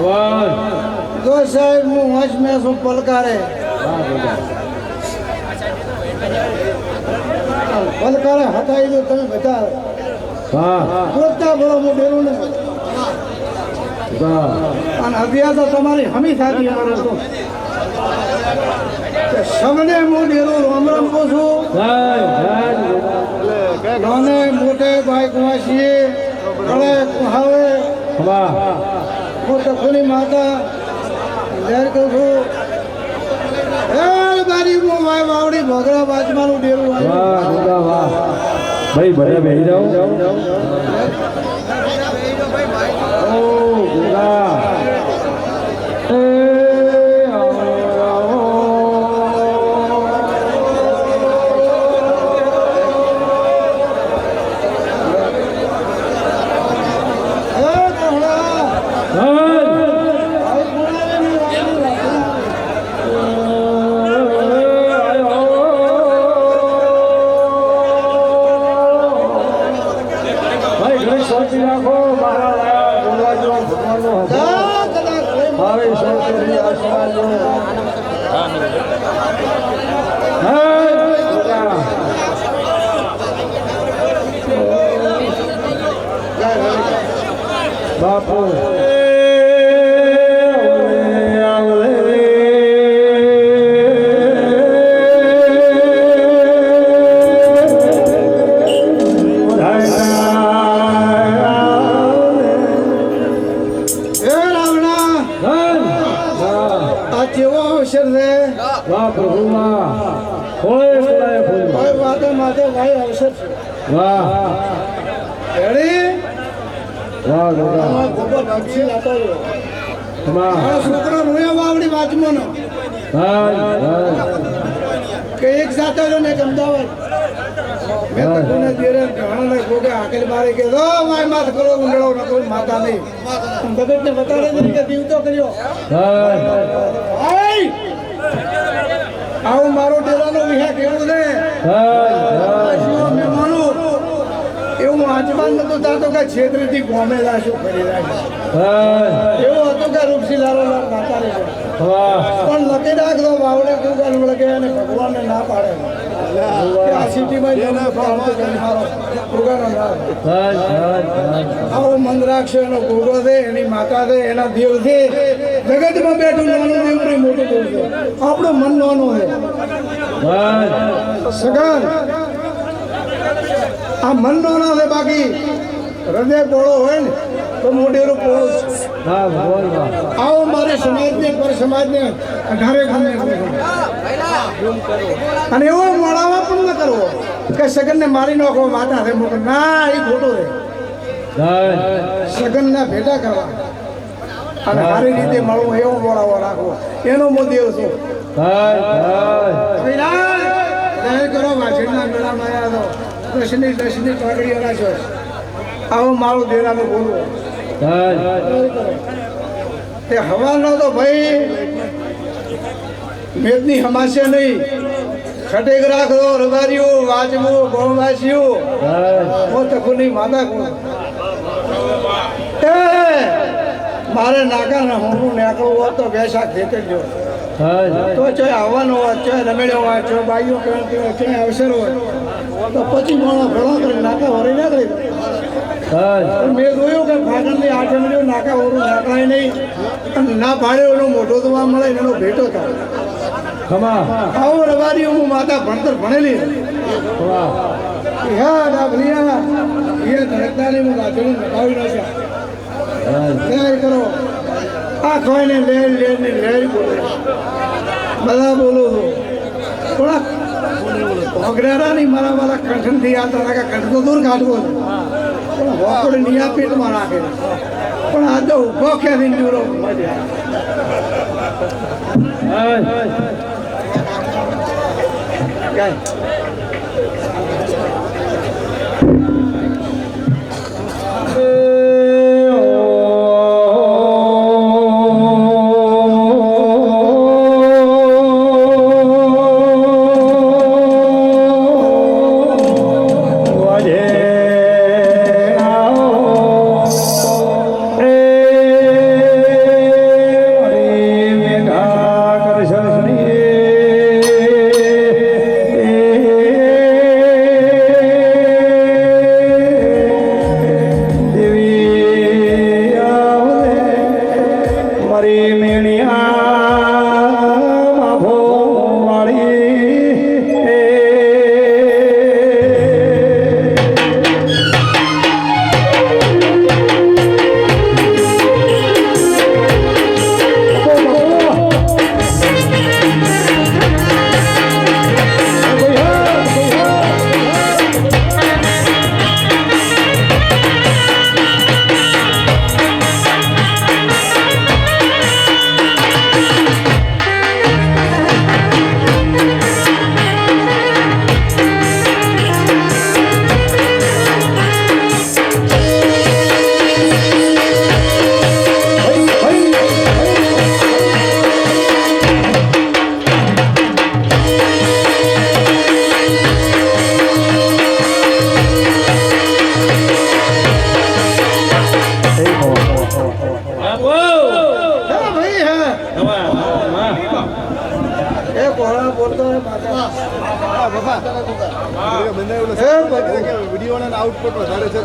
જો સાહેબ હું વંશ મેં છું પલકારે. પલકારે હટાવી દો તમે બધા. હા. જોતા બોલો હું ડેરું ને. અને અભ્યાસ તમારી હમી સાથી અમારો તો. સમને હું ડેરું રામ રામ કહું છું. નાને મોટે ભાઈ કુવાસીએ કળે કુહાવે વાહ. તખુની માતા લહેર કહું છું બારી હું ભાઈ વાવડી ભોગરા બાજમાનું ડેરું. વાહ વાહ. ભાઈ ભલે બેહી જાઓ. ઓ ગોગા છે રેડી આમાં ગોબર ભાગશી લાતો રહ્યો. આ છોકરો રોયા વાવડી કે એક સાથે રહ્યો ને અમદાવાદ. મેં તો કોને દેરે ઘણાને ગોગે હાકેલ મારી કે "ઓ, માય માથ કરો ઉંડળો ન કોઈ માતા નહીં ભગતને બતાડે નહીં કે દીવતો કર્યો. આય! આવું મારો ડેરાનો વિહા કેવું ને શિવો એવું આજમાન થતો કે છેતરીથી ગોમે લાશું કરી રાખે એવું હતું કે રૂપસી લારો નાતા રહેશે પણ લખી નાખતો અને ભગવાનને ના પાડે. આ સિટીમાં આવો મંદરાક્ષ એનો ગોગો છે એની માતા છે એના દેવ છે. જગતમાં બેઠું નાનું દેવ મોટું દેવ છે. આપણો મન નાનું છે. સગન આ મન ના છે બાકી. હૃદય પોળો હોય ને તો મોઢેરું પોળો. આવો મારે સમાજને પર સમાજને અઢારે ખાને અને એવો મોડાવા પણ ન કરવો કે સગનને મારી નાખો માતા છે મોકલ ના એ ખોટો છે. સગનના ભેટા કરવા. અને સારી રીતે મળવું એવો મોડાવો રાખવો. એનો હું દેવ છું વિરાટ જય કરો વાછડના મેળામાં આવ્યા તો દશની દશની પાઘડી છો. આવો મારું દેરાનું બોલવો. તે હવાનો તો ભાઈ, મેદની હમાશે નહીં. ખટેક રાખો, રબારીઓ વાજમો ગોમવાસીઓ હું તકુની માતા કોણ? મારે નાકા ને હું નાકડું હોત તો બેસા ખેતે જો તો ચાહે આવવાનો હોત ચાહે રમેડ્યો હોય ચાહે કે અવસર હોય તો પછી માણસ ભણો કરી નાકા વળી ના કરી. મેં જોયું કે ફાટણની આઠમડીઓ નાકા ઓરું નાકાય નહીં. અને ના પાડે એનો મોટો જોવા મળે એનો ભેટો થાય આવો રવારી હું માતા ભણતર ભણેલી. હા ના ભલિયા એ ધડકતાની હું ગાજરું નખાવી નાખ્યા તૈયાર કરો. આ ખોઈને લેર લેર ને લેર બોલે બધા બોલું છો. થોડા ભોગડારાની મારા મારા કંઠનથી યાદ રાખે, કંઠ તો દૂર કાઢવો છે. પણ વોકડ નિયા પેટમાં પણ આ તો ઊભો ક્યાંથી દૂરો કાંઈ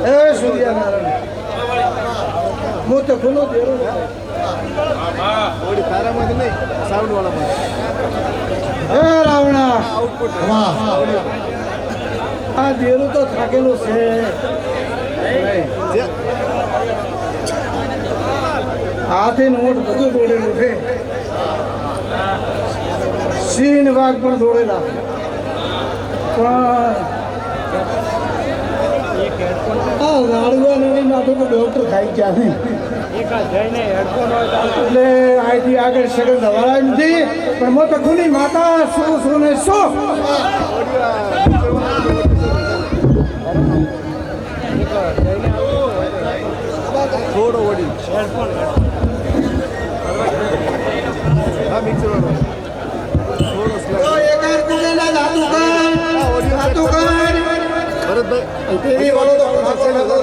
હે તો ખુલ્લો તારામાંથી નહીં સાઉન્ડ રાવણા આઉટપુટ આ દેરું તો થાકેલું છે. હાથી નોટ બધું દોડેલું છે સીન વાઘ પણ દોડેલા પણ આ લાડવા નથી નાખો તો ડોક્ટર ખાઈ ગયા એટલે અહીંથી આગળ સગન ધવાળા નથી પણ મો ખુલી માતા શું શું ને શું? થોડો વડી હા મિક્સર થોડો ભરતભાઈ તેરી વાળો તો પાસે નતો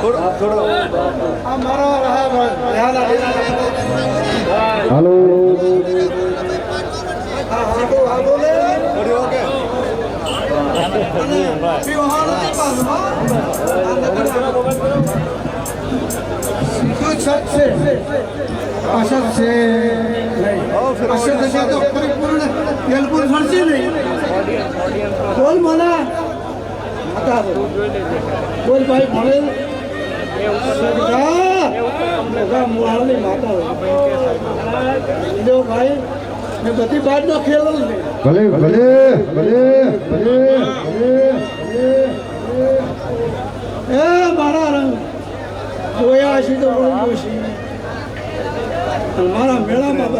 થોડો થોડો ઓડી ઓકે બોલ ભાઈ ભણે મોહાળની માતા દેવ ભાઈ મેં બધી બાદ નો ખેલ ને ભલે ભલે ભલે ભલે ભલે એ મારા રંગ. જોયા છે તો બહુ જોશી મારા મેળામાં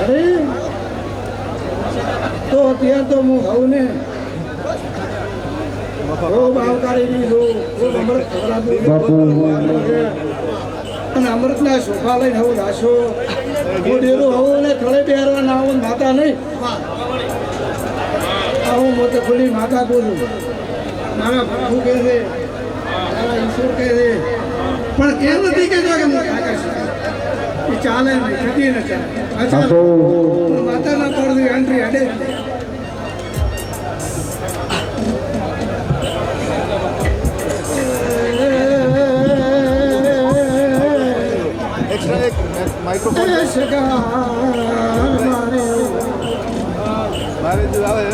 અરે. તો અત્યારે તો હું હોઉં ને. અને અમૃતના સોફા લઈને હું રાશો હું ડેરું હોઉં ને થોડે પહેરવા ના આવું માતા નહીં. હું મોટે ખુલ્લી માતા બોલું. મારા પ્રભુ કહે છે મારા ઈશ્વર કહે છે પણ કેમ નથી કહેતો કે હું ચાલે નહીં થતી ન ચાલે. માતાના પડદી એન્ટ્રી અડે એક્સ્ટ્રા એક માઇક્રોફોન સગા મારે મારે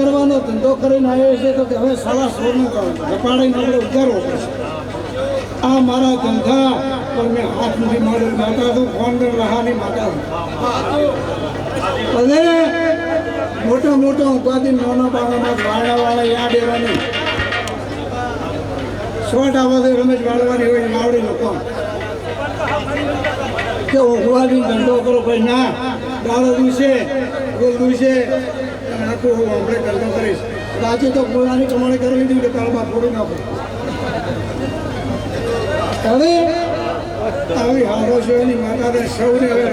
કરવાનો ધંધો કરીને આવ્યો છે તો કે હવે સાડા સોનું રપાડીને આપણે ઉતારવો પડશે. આ મારા ધંધા પર મેં હાથ નથી મળ્યો માતા તું ફોન કર રહાની માતા અને મોટો મોટો ઉપાધિ નાના બાળામાં વાળા વાળા યાદ એવાની શોર્ટ આવાજે રમેશ વાળવાની હોય માવડી લોકો કે ઓગવાડી ધંધો કરો ભાઈ, ના, દાડો દિવસે ગોલ દુશે નાખવું હોય આપણે કરતા કરીશ. આજે તો પોતાની કમાણી કરી હતી કે તાળમાં ફોડી નાખો. હવે આવી હારો છે એની માતાને સૌને હવે